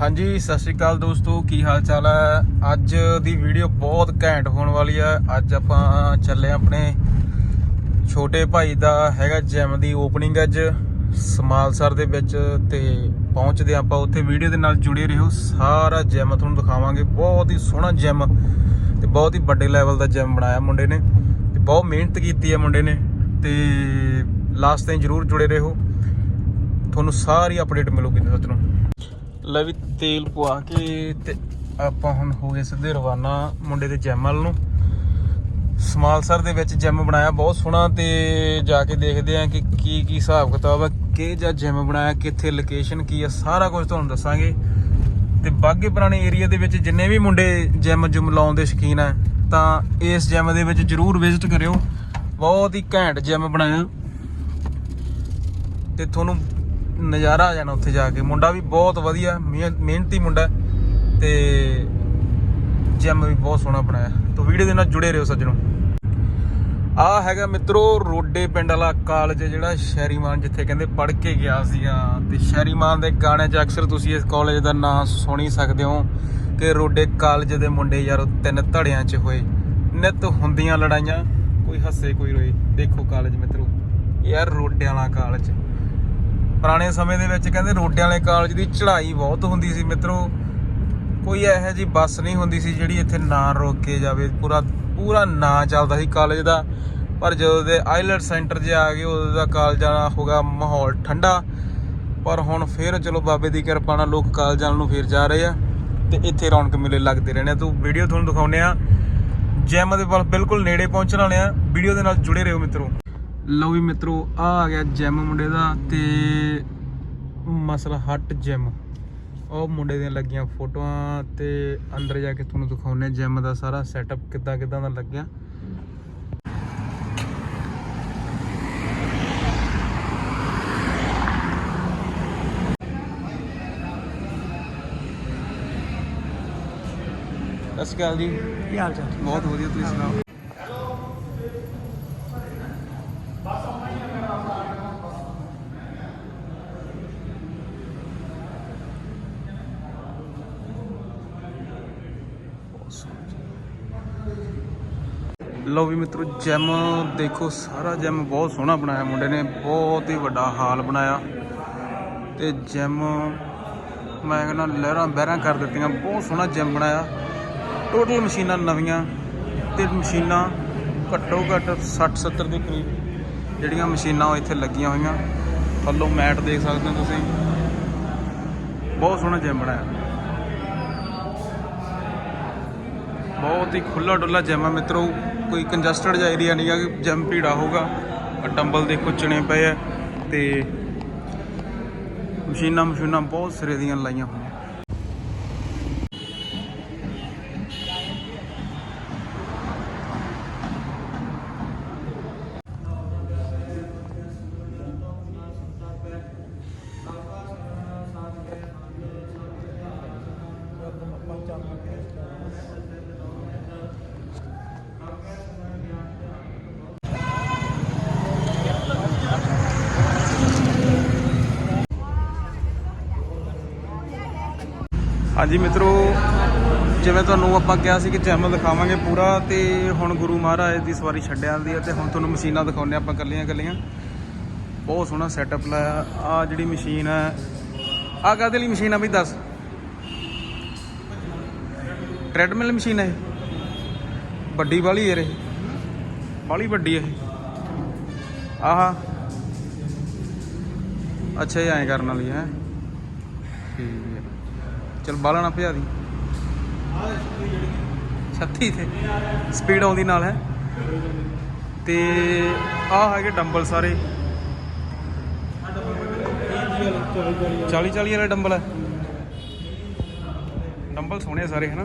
ਹਾਂਜੀ, ਸਤਿ ਸ਼੍ਰੀ ਅਕਾਲ ਦੋਸਤੋ, ਕੀ ਹਾਲ ਚਾਲ ਹੈ? ਅੱਜ ਦੀ ਵੀਡੀਓ ਬਹੁਤ ਘੈਂਟ ਹੋਣ ਵਾਲੀ ਹੈ। ਅੱਜ ਆਪਾਂ ਚੱਲੇ ਆਂ ਆਪਣੇ ਛੋਟੇ ਭਾਈ ਦਾ ਹੈਗਾ ਜਿਮ ਦੀ ਓਪਨਿੰਗ ਅੱਜ ਸਮਾਲਸਰ ਦੇ ਵਿੱਚ ਤੇ ਪਹੁੰਚਦੇ ਆਂ ਆਪਾਂ ਉੱਥੇ। ਵੀਡੀਓ ਦੇ ਨਾਲ ਜੁੜੇ ਰਹੋ। ਸਾਰਾ ਜਿਮ ਤੁਹਾਨੂੰ ਦਿਖਾਵਾਂਗੇ। ਬਹੁਤ ਹੀ ਸੋਹਣਾ ਜਿਮ ਤੇ ਬਹੁਤ ਹੀ ਵੱਡੇ ਲੈਵਲ ਦਾ ਜਿਮ ਬਣਾਇਆ ਮੁੰਡੇ ਨੇ। ਤੇ ਬਹੁਤ ਮਿਹਨਤ ਕੀਤੀ ਹੈ ਮੁੰਡੇ ਨੇ। ਤੇ ਲਾਸਟ ਤਾਈਂ ਜਰੂਰ ਜੁੜੇ ਰਹੋ। ਤੁਹਾਨੂੰ ਸਾਰੀ ਅਪਡੇਟ ਮਿਲੂਗੀ ਦੋਸਤੋ। ਲੈ ਵੀ ਤੇਲ ਪਵਾ ਕੇ ਤੇ ਆਪਾਂ ਹੁਣ ਹੋ ਗਏ ਸਿੱਧੇ ਰਵਾਨਾ ਮੁੰਡੇ ਦੇ ਜਿਮ ਵੱਲ ਨੂੰ। ਸਮਾਲਸਰ ਦੇ ਵਿੱਚ ਜਿਮ ਬਣਾਇਆ, ਬਹੁਤ ਸੋਹਣਾ ਤੇ ਜਾ ਕੇ ਦੇਖਦੇ ਆਂ ਕਿ ਕੀ ਕੀ ਹਿਸਾਬ ਕਿਤਾਬ ਹੈ ਕਿ ਜਾਂ ਜਿਮ ਬਣਾਇਆ, ਕਿੱਥੇ ਲੋਕੇਸ਼ਨ ਕੀ ਹੈ, ਸਾਰਾ ਕੁਝ ਤੁਹਾਨੂੰ ਦੱਸਾਂਗੇ। ਤੇ ਬਾਗੇ ਪੁਰਾਣੇ ਏਰੀਆ ਦੇ ਵਿੱਚ ਜਿੰਨੇ ਵੀ ਮੁੰਡੇ ਜਿਮ ਜੁਮ ਲਾਉਣ ਦੇ ਸ਼ੌਕੀਨ ਹੈ, ਤਾਂ ਇਸ ਜਿਮ ਦੇ ਵਿੱਚ ਜਰੂਰ ਵਿਜ਼ਿਟ ਕਰਿਓ। ਬਹੁਤ ਹੀ ਘੈਂਟ ਜਿਮ ਬਣਾਇਆ। ਤੇ ਤੁਹਾਨੂੰ ਨਜ਼ਾਰਾ ਆ ਜਾਣਾ ਉੱਥੇ ਜਾ ਕੇ। ਮੁੰਡਾ ਵੀ ਬਹੁਤ ਵਧੀਆ, ਮਿਹਨ- ਮਿਹਨਤੀ ਮੁੰਡਾ ਹੈ ਤੇ ਜਿਮ ਵੀ ਬਹੁਤ ਸੋਹਣਾ ਬਣਾਇਆ। ਤਾਂ ਵੀਡੀਓ ਦੇ ਨਾਲ ਜੁੜੇ ਰਹੋ ਸੱਜਣੋ। ਆ ਹੈਗਾ ਮਿੱਤਰੋ ਰੋਡੇ ਪਿੰਡ ਵਾਲਾ ਕਾਲਜ, ਜਿਹੜਾ ਸ਼ਹਿਰੀਮਾਨ ਜਿੱਥੇ ਕਹਿੰਦੇ ਪੜ੍ਹ ਕੇ ਗਿਆ ਸੀਗਾ। ਤੇ ਸ਼ਹਿਰੀਮਾਨ ਦੇ ਗਾਣੇ 'ਚ ਅਕਸਰ ਤੁਸੀਂ ਇਸ ਕਾਲਜ ਦਾ ਨਾਮ ਸੁਣੀ ਸਕਦੇ ਹੋ ਕਿ ਰੋਡੇ ਕਾਲਜ ਦੇ ਮੁੰਡੇ ਯਾਰ ਤਿੰਨ ਧੜਿਆਂ 'ਚ ਹੋਏ। ਨਿਤ ਹੁੰਦੀਆਂ ਲੜਾਈਆਂ, ਕੋਈ ਹੱਸੇ, ਕੋਈ ਰੋਏ। ਦੇਖੋ ਕਾਲਜ ਮਿੱਤਰੋ, ਯਾਰ ਰੋਡੇ ਵਾਲਾ ਕਾਲਜ। ਪੁਰਾਣੇ ਸਮੇਂ ਦੇ ਵਿੱਚ ਕਹਿੰਦੇ ਰੋਡਿਆਂ ਵਾਲੇ ਕਾਲਜ ਦੀ ਚੜ੍ਹਾਈ ਬਹੁਤ ਹੁੰਦੀ ਸੀ ਮਿੱਤਰੋ। ਕੋਈ ਇਹੋ ਜੀ ਬੱਸ ਨਹੀਂ ਹੁੰਦੀ ਸੀ ਜਿਹੜੀ ਇੱਥੇ ਨਾ ਰੋਕ ਕੇ ਜਾਵੇ। ਪੂਰਾ ਪੂਰਾ ਨਾਂ ਚੱਲਦਾ ਸੀ ਕਾਲਜ ਦਾ। ਪਰ ਜਦੋਂ ਦੇ ਆਈਲੈਟ ਸੈਂਟਰ 'ਚ ਆ ਗਏ, ਉਦੋਂ ਦਾ ਕਾਲਜਾਂ ਦਾ ਹੋਗਾ ਮਾਹੌਲ ਠੰਡਾ। ਪਰ ਹੁਣ ਫੇਰ ਚਲੋ ਬਾਬੇ ਦੀ ਕਿਰਪਾ ਨਾਲ ਲੋਕ ਕਾਲਜਾਂ ਨੂੰ ਫੇਰ ਜਾ ਰਹੇ ਆ ਤੇ ਇੱਥੇ ਰੌਣਕ ਮੇਲੇ ਲੱਗਦੇ ਰਹਿਣੇ ਆ। ਤੂੰ ਵੀਡੀਓ ਤੁਹਾਨੂੰ ਦਿਖਾਉਨੇ ਆ। ਜੈਮ ਦੇ ਵੱਲ ਬਿਲਕੁਲ ਨੇੜੇ ਪਹੁੰਚਣ ਵਾਲੇ ਆ। ਵੀਡੀਓ ਦੇ ਨਾਲ ਜੁੜੇ ਰਹੋ ਮਿੱਤਰੋ। ਲਓ ਵੀ ਮਿੱਤਰੋ ਆ ਆ ਗਿਆ ਜਿਮ ਮੁੰਡੇ ਦਾ ਤੇ ਮਸਲਾ ਹੱਟ ਜਿਮ ਉਹ ਮੁੰਡੇ ਦੀਆਂ ਲੱਗੀਆਂ ਫੋਟੋਆਂ ਤੇ ਅੰਦਰ ਜਾ ਕੇ ਤੁਹਾਨੂੰ ਦਿਖਾਉਨੇ ਜਿਮ ਦਾ ਸਾਰਾ ਸੈਟਅਪ ਕਿੱਦਾਂ ਕਿੱਦਾਂ ਦਾ ਲੱਗਿਆ। ਸਤਿ ਸ਼੍ਰੀ ਅਕਾਲ ਜੀ। ਕੀ ਹਾਲ ਚਾਲ? ਬਹੁਤ ਵਧੀਆ ਤੁਸੀਂ ਸੁਣਾਓ? ਲਓ ਵੀ ਮਿੱਤਰੋ ਜਿਮ ਦੇਖੋ, ਸਾਰਾ ਜਿਮ ਬਹੁਤ ਸੋਹਣਾ ਬਣਾਇਆ ਮੁੰਡੇ ਨੇ, ਬਹੁਤ ਹੀ ਵੱਡਾ ਹਾਲ ਬਣਾਇਆ। ਤੇ ਜਿਮ ਮੈਂ ਕਹਿੰਦਾ ਲਹਿਰਾਂ ਬਹਿਰਾਂ ਕਰ ਦਿੱਤੀਆਂ, ਬਹੁਤ ਸੋਹਣਾ ਜਿਮ ਬਣਾਇਆ। ਟੋਟਲ ਮਸ਼ੀਨਾਂ ਨਵੀਆਂ ਤੇ ਮਸ਼ੀਨਾਂ ਘੱਟੋ ਘੱਟ 60 70 ਦੇ ਕਰੀਬ ਜਿਹੜੀਆਂ ਮਸ਼ੀਨਾਂ ਉਹ ਇੱਥੇ ਲੱਗੀਆਂ ਹੋਈਆਂ। ਥੱਲੋਂ ਮੈਟ ਦੇਖ ਸਕਦੇ ਹੋ ਤੁਸੀਂ। ਬਹੁਤ ਸੋਹਣਾ ਜਿਮ ਬਣਾਇਆ। ਬਹੁਤ ਹੀ ਖੁੱਲਾ ਡੁੱਲਾ ਜਿਮ ਆ ਮਿੱਤਰੋ। ਕੋਈ ਕੰਜਸਟਡ ਜਿਹਾ ਏਰੀਆ ਨਹੀਂ ਆ ਕਿ ਭੀੜਾ ਹੋਊਗਾ। ਆਹ ਡੰਬਲ ਦੇਖੋ ਚਣੇ ਪਏ ਆ ਤੇ ਮਸ਼ੀਨਾਂ ਮਸ਼ੀਨਾਂ ਬਹੁਤ ਸਿਰੇ ਦੀਆਂ ਲਾਈਆਂ ਹੋਈਆਂ। ਹਾਂਜੀ ਮਿੱਤਰੋ, ਜਿਵੇਂ ਤੁਹਾਨੂੰ ਆਪਾਂ ਕਿਹਾ ਸੀ ਕਿ ਚੈਨਲ ਦਿਖਾਵਾਂਗੇ ਪੂਰਾ, ਤੇ ਹੁਣ ਗੁਰੂ ਮਹਾਰਾਜ ਦੀ ਸਵਾਰੀ ਛੱਡਿਆ ਆਂਦੀ ਹੈ ਤੇ ਹੁਣ ਤੁਹਾਨੂੰ ਮਸ਼ੀਨਾਂ ਦਿਖਾਉਂਦੇ ਆਪਾਂ ਕੱਲੀਆਂ ਕੱਲੀਆਂ ਬਹੁਤ ਸੋਹਣਾ ਸੈਟਅਪ ਲਾਇਆ ਆ ਜਿਹੜੀ ਮਸ਼ੀਨ ਹੈ ਆ ਕਾਹਦੇ ਲਈ ਮਸ਼ੀਨ ਆ ਵੀ ਦੱਸ? ਟ੍ਰੈਡਮਿਲ ਮਸ਼ੀਨ ਹੈ ਇਹ। ਵੱਡੀ ਵਾਲੀ ਹੈ ਇਹ। ਬਾਲੀ ਵੱਡੀ ਹੈ ਇਹ। ਆਹਾ। ਅੱਛਾ, ਇਹ ਐਂ ਕਰਨ ਵਾਲੀ ਹੈ। ਠੀਕ ਚਲ ਬਾਹਲਾ ਨਾ ਭਜਾ ਦੀ। 36 ਤੇ। ਸਪੀਡ ਆਉਂਦੀ ਨਾਲ, ਹੈ। ਤੇ ਆਹ ਹੈਗੇ ਡੰਬਲ ਸਾਰੇ। 40 40 ਵਾਲੇ ਡੰਬਲ ਹੈ ਡੰਬਲ ਸੋਹਣੇ ਸਾਰੇ, ਹਨਾ?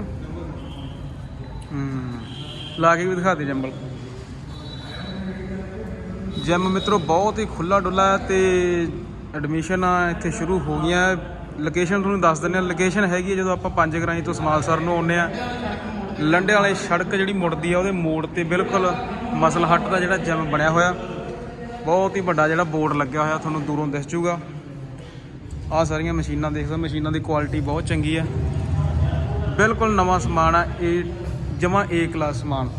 ਹੂੰ। ਲਾ ਕੇ ਵੀ ਦਿਖਾ ਦੇ ਜੰਬਲ ਜਿਮ ਮਿੱਤਰੋ, ਬਹੁਤ ਹੀ ਖੁੱਲਾ ਡੁੱਲਾ ਹੈ ਤੇ ਐਡਮਿਸ਼ਨ ਇੱਥੇ ਸ਼ੁਰੂ ਹੋ ਗਈਆਂ। ਲੋਕੇਸ਼ਨ ਤੁਹਾਨੂੰ ਦੱਸ ਦਿੰਦੇ ਆ ਲੋਕੇਸ਼ਨ ਹੈਗੀ ਹੈ ਜਦੋਂ ਆਪਾਂ ਪੰਜ ਗਰਾਈ ਤੋਂ ਸਮਾਲਸਰ ਨੂੰ ਆਉਂਦੇ ਆ ਲੰਡੇ ਵਾਲੇ ਸੜਕ ਜਿਹੜੀ ਮੁੜਦੀ ਆ, ਉਹਦੇ ਮੋੜ ਤੇ ਬਿਲਕੁਲ ਮਸਲ ਹੱਟ ਦਾ ਜਿਹੜਾ ਜਿਮ ਬਣਿਆ ਹੋਇਆ। ਬਹੁਤ ਹੀ ਵੱਡਾ ਜਿਹੜਾ ਬੋਰਡ ਲੱਗਿਆ ਹੋਇਆ ਤੁਹਾਨੂੰ ਦੂਰੋਂ ਦਿਸ ਜੂਗਾ ਆ ਸਾਰੀਆਂ ਮਸ਼ੀਨਾਂ ਦੇਖ ਸਕਦੇ ਮਸ਼ੀਨਾਂ ਦੀ ਕੁਆਲਿਟੀ ਬਹੁਤ ਚੰਗੀ ਹੈ ਬਿਲਕੁਲ ਨਵਾਂ ਸਮਾਨ ਆ ਇਹ ਜਮਾ ਏ ਕਲਾਸ ਸਮਾਨ।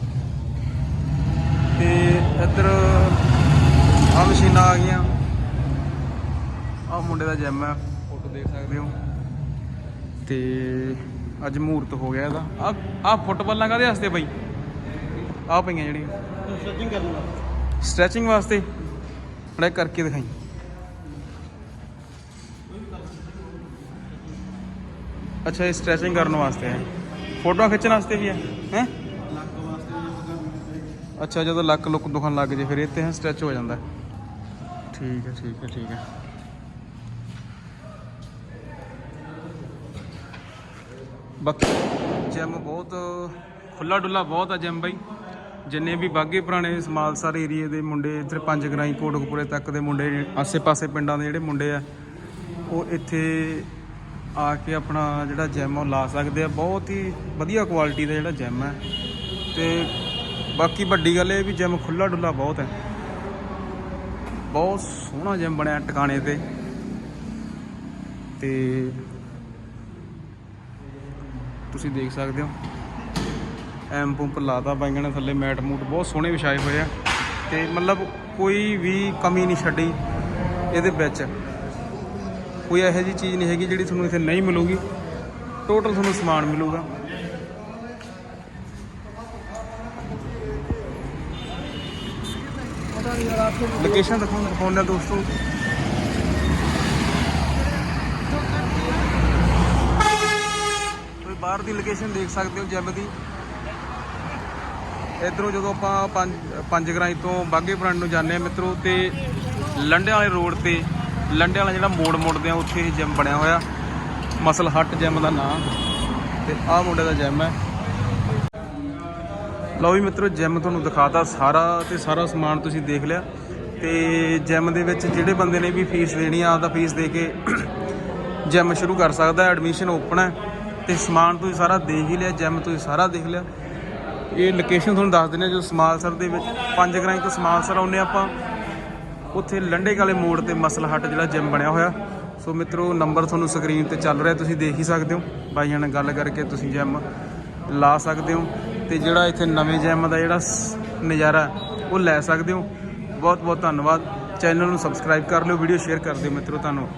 ਤੇ ਇੱਧਰ ਆ ਮਸ਼ੀਨਾਂ ਆ ਗਈਆਂ। ਆ ਮੁੰਡੇ ਦਾ ਜਿਮ ਆ। ਦੇਖ ਸਕਦੇ ਹੋ। ਤੇ ਅੱਜ ਮਹੂਰਤ ਹੋ ਗਿਆ ਇਹਦਾ। ਆ ਆ ਫੁੱਟਬਾਲਾਂ ਕਾਹਦੇ ਵਾਸਤੇ ਬਾਈ? ਆ ਪਈਆਂ ਜਿਹੜੀਆਂ। ਸਟ੍ਰੈਚਿੰਗ ਕਰਨ ਦਾ ਸਟ੍ਰੈਚਿੰਗ ਵਾਸਤੇ। ਬੜਾ ਕਰਕੇ ਦਿਖਾਈ। ਅੱਛਾ ਇਹ ਸਟ੍ਰੈਚਿੰਗ ਕਰਨ ਵਾਸਤੇ ਹੈ। ਫੋਟੋਆਂ ਖਿੱਚਣ ਵਾਸਤੇ ਵੀ ਹੈ ਹੈ? ਲੱਕ ਵਾਸਤੇ ਅੱਛਾ ਜਦੋਂ ਲੱਕ ਲੁੱਕ ਦੁਖਣ ਲੱਗ ਜੇ ਫਿਰ ਇਹ ਤੇ ਹੈ ਸਟ੍ਰੈਚ ਹੋ ਜਾਂਦਾ। ਠੀਕ ਹੈ ਠੀਕ ਹੈ ਠੀਕ ਹੈ। ਬਾਕੀ ਜਿਮ ਬਹੁਤ ਖੁੱਲਾ ਡੁੱਲਾ ਬਹੁਤ ਆ ਜਿਮ ਬਾਈ। ਜਿੰਨੇ ਵੀ ਬਾਗੇ ਪੁਰਾਣੇ ਸਮਾਲਸਰ ਏਰੀਏ ਦੇ ਮੁੰਡੇ, ਇੱਧਰ ਪੰਜ ਗਰਾਈ ਕੋਟਕਪੁਰੇ ਤੱਕ ਦੇ ਮੁੰਡੇ, ਆਸੇ-ਪਾਸੇ ਪਿੰਡਾਂ ਦੇ ਜਿਹੜੇ ਮੁੰਡੇ ਆ, ਉਹ ਇੱਥੇ ਆ ਕੇ ਆਪਣਾ ਜਿਹੜਾ ਜਿਮ ਉਹ ਲਾ ਸਕਦੇ ਆ। ਬਹੁਤ ਹੀ ਵਧੀਆ ਕੁਆਲਿਟੀ ਦਾ ਜਿਹੜਾ ਜਿਮ ਹੈ ਤੇ ਬਾਕੀ ਵੱਡੀ ਗੱਲ ਇਹ ਵੀ ਜਿਮ ਖੁੱਲਾ ਡੁੱਲਾ ਬਹੁਤ ਹੈ ਬਹੁਤ ਸੋਹਣਾ ਜਿਮ ਬਣਿਆ ਟਿਕਾਣੇ ਤੇ। ਤੇ ਤੁਸੀਂ ਦੇਖ ਸਕਦੇ ਹੋ। ਐਮ ਪੰਪ ਲਾਤਾ ਬਾਈਆਂ ਨੇ ਥੱਲੇ, ਮੈਟ ਮੂਟ ਬਹੁਤ ਸੋਹਣੇ ਵਿਛਾਏ ਹੋਏ ਆ। ਤੇ ਮਤਲਬ ਕੋਈ ਵੀ ਕਮੀ ਨਹੀਂ ਛੱਡੀ ਇਹਦੇ ਵਿੱਚ। ਕੋਈ ਇਹੋ ਜਿਹੀ ਚੀਜ਼ ਨਹੀਂ ਹੈਗੀ ਜਿਹੜੀ ਤੁਹਾਨੂੰ ਇੱਥੇ ਨਹੀਂ ਮਿਲੂਗੀ। ਟੋਟਲ ਤੁਹਾਨੂੰ ਸਮਾਨ ਮਿਲੂਗਾ। ਲੋਕੇਸ਼ਨ ਦਿਖਾਉਂ ਦਿਖਾਉਂਦਾ ਦੋਸਤੋ। ਬਾਹਰ ਦੀ ਲੋਕੇਸ਼ਨ ਦੇਖ ਸਕਦੇ ਹੋ ਜਿਮ ਦੀ। ਇਧਰੋਂ ਜਦੋਂ ਆਪਾਂ ਪੰਜ ਪੰਜ ਗਰਾਈ ਤੋਂ ਬਾਗੇ ਪੁਰਾਣੇ ਨੂੰ ਜਾਂਦੇ ਆ ਮਿੱਤਰੋ, ਤੇ ਲੰਡੇ ਵਾਲੇ ਰੋਡ ਤੇ ਲੰਡੇ ਵਾਲਾ ਜਿਹੜਾ ਮੋੜ ਮੋੜਦੇ ਆ ਉੱਥੇ ਇਹ ਜਿਮ ਬਣਿਆ ਹੋਇਆ। ਮਸਲ ਹੱਟ ਜਿਮ ਦਾ ਨਾਮ ਤੇ ਆਹ ਮੁੰਡੇ ਦਾ ਜਿਮ ਹੈ। ਲਓ ਵੀ ਮਿੱਤਰੋ ਜਿਮ ਤੁਹਾਨੂੰ ਦਿਖਾਤਾ ਸਾਰਾ ਤੇ ਸਾਰਾ ਸਮਾਨ ਤੁਸੀਂ ਦੇਖ ਲਿਆ। ਤੇ ਜਿਮ ਦੇ ਵਿੱਚ ਜਿਹੜੇ ਬੰਦੇ ਨੇ ਵੀ ਫੀਸ ਦੇਣੀ ਆ, ਆਪਦਾ ਫੀਸ ਦੇ ਕੇ ਜਿਮ ਸ਼ੁਰੂ ਕਰ ਸਕਦਾ ਐਡਮਿਸ਼ਨ ਓਪਨ ਹੈ। ਤੇ ਸਮਾਨ ਤੁਸੀਂ ਸਾਰਾ ਦੇਖ ਹੀ ਲਿਆ ਜਿਮ ਤੁਸੀਂ ਸਾਰਾ ਦੇਖ ਲਿਆ। ਇਹ ਲੋਕੇਸ਼ਨ ਤੁਹਾਨੂੰ ਦੱਸ ਦਿੰਦੇ ਹਾਂ, ਜੋ ਸਮਾਲਸਰ ਦੇ ਵਿੱਚ, ਪੰਜ ਗਰਾਈ ਤੋਂ ਸਮਾਲਸਰ ਆਉਂਦੇ ਆਪਾਂ। ਉੱਥੇ ਲੰਡੇ ਕਾਲੇ ਮੋੜ ਤੇ ਮਸਲ ਹੱਟ ਜਿਹੜਾ ਜਿਮ ਬਣਿਆ ਹੋਇਆ। ਸੋ ਮਿੱਤਰੋ ਨੰਬਰ ਤੁਹਾਨੂੰ ਸਕਰੀਨ ਤੇ ਚੱਲ ਰਿਹਾ, ਤੁਸੀਂ ਦੇਖ ਹੀ ਸਕਦੇ ਹੋ। ਬਾਈਆਂ ਨਾਲ ਗੱਲ ਕਰਕੇ ਤੁਸੀਂ ਜਿਮ ਲਾ ਸਕਦੇ ਹੋ। ਤੇ ਜਿਹੜਾ ਇੱਥੇ ਨਵੇਂ ਜਿਮ ਦਾ ਜਿਹੜਾ ਨਜ਼ਾਰਾ, ਉਹ ਲੈ ਸਕਦੇ ਹੋ। ਬਹੁਤ ਬਹੁਤ ਧੰਨਵਾਦ। ਚੈਨਲ ਨੂੰ ਸਬਸਕ੍ਰਾਈਬ ਕਰ ਲਿਓ ਵੀਡੀਓ ਸ਼ੇਅਰ ਕਰ ਦਿਓ ਮਿੱਤਰੋ ਤੁਹਾਨੂੰ